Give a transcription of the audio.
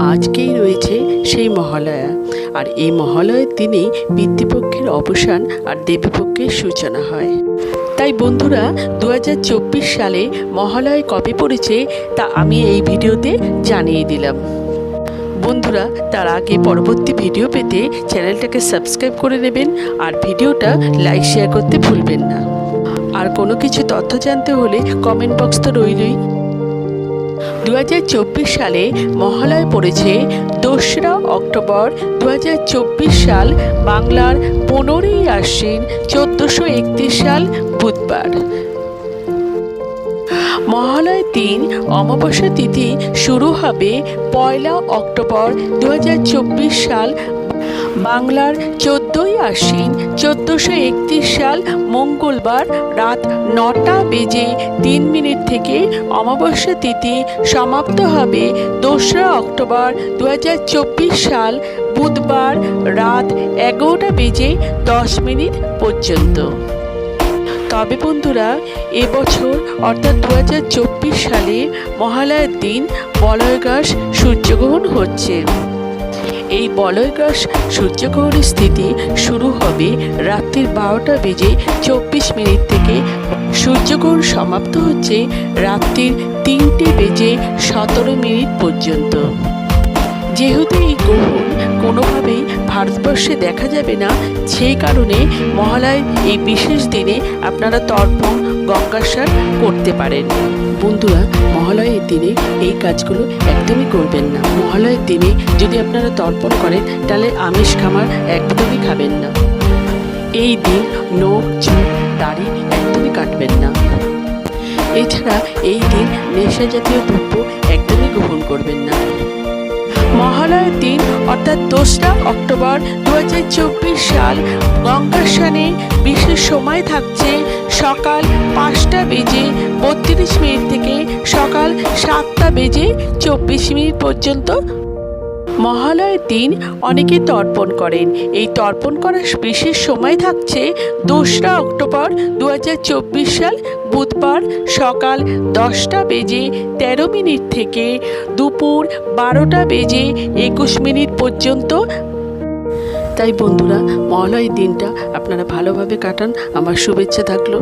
আজকেই রয়েছে সেই মহালয়া। আর এই মহালয়ের দিনেই পিতৃপক্ষের অবসান আর দেবীপক্ষের সূচনা হয়। তাই বন্ধুরা দু হাজার চব্বিশ সালে মহালয় কবে পড়েছে তা আমি এই ভিডিওতে জানিয়ে দিলাম। বন্ধুরা, তার আগে পরবর্তী ভিডিও পেতে চ্যানেলটাকে সাবস্ক্রাইব করে নেবেন আর ভিডিওটা লাইক, শেয়ার করতে ভুলবেন না। আর কোনো কিছু তথ্য জানতে হলে কমেন্ট বক্স তো রইলই। দুই হাজার চব্বিশ সালে মহালয় পড়েছে দোসরা অক্টোবর দু হাজার চব্বিশ সাল বাংলার পনেরোই আশ্বিন চোদ্দোশো একত্রিশ সাল বুধবার। মহালয় দিন অমাবস্যা তিথি শুরু হবে পয়লা অক্টোবর দুই হাজার চব্বিশ সাল বাংলার চোদ্দোই আশ্বিন, চোদ্দোশো একত্রিশ সাল মঙ্গলবার রাত নটা বেজে তিন মিনিট থেকে অমাবস্যা তিথি সমাপ্ত হবে। দোসরা অক্টোবর দু হাজার চব্বিশ সাল বুধবার রাত এগারোটা বেজে দশ মিনিট পর্যন্ত। তবে বন্ধুরা এবছর অর্থাৎ দু হাজার চব্বিশ সালে মহালয়ার দিন বলয়গ্রাস সূর্যগ্রহণ হচ্ছে। এই বলয়গ্রাস সূর্যগ্রহণের স্থিতি শুরু হবে রাত্রির বারোটা বেজে চব্বিশ মিনিট থেকে। সূর্যগ্রহণ সমাপ্ত হচ্ছে রাত্রির তিনটে বেজে সতেরো মিনিট পর্যন্ত। যেহেতু এই গ্রহণ কোনোভাবেই ভারতবর্ষে দেখা যাবে না, সেই কারণে মহালয় এই বিশেষ দিনে আপনারা তর্পণ গঙ্গাসার করতে পারেন। বন্ধুরা, মহালয়ের দিনে এই কাজগুলো একদমই করবেন না। মহালয়ের দিনে যদি আপনারা তর্পণ করেন, তাহলে আমিষ খামার একদমই খাবেন না। এই দিন নখ, চুল, দাড়ি একদমই কাটবেন না। এছাড়া এই দিন নেশা জাতীয় দ্রব্য একদমই গ্রহণ করবেন না। মহালয়ের দিন, অর্থাৎ দোসরা অক্টোবর দু হাজার চব্বিশ সাল গঙ্গা স্নানে বিশেষ সময় থাকছে সকাল পাঁচটা বেজে বত্রিশ মিনিট থেকে সকাল সাতটা বেজে চব্বিশ মিনিট পর্যন্ত মহালয়ের দিন অনেকে তর্পণ করেন। এই তর্পণ করার বিশেষ সময় থাকছে দোসরা অক্টোবর দু হাজার চব্বিশ সাল বুধবার সকাল দশটা বেজে তেরো মিনিট থেকে দুপুর বারোটা বেজে একুশ মিনিট পর্যন্ত তাই বন্ধুরা মহালয়ের দিনটা আপনারা ভালোভাবে কাটান। আমার শুভেচ্ছা থাকল।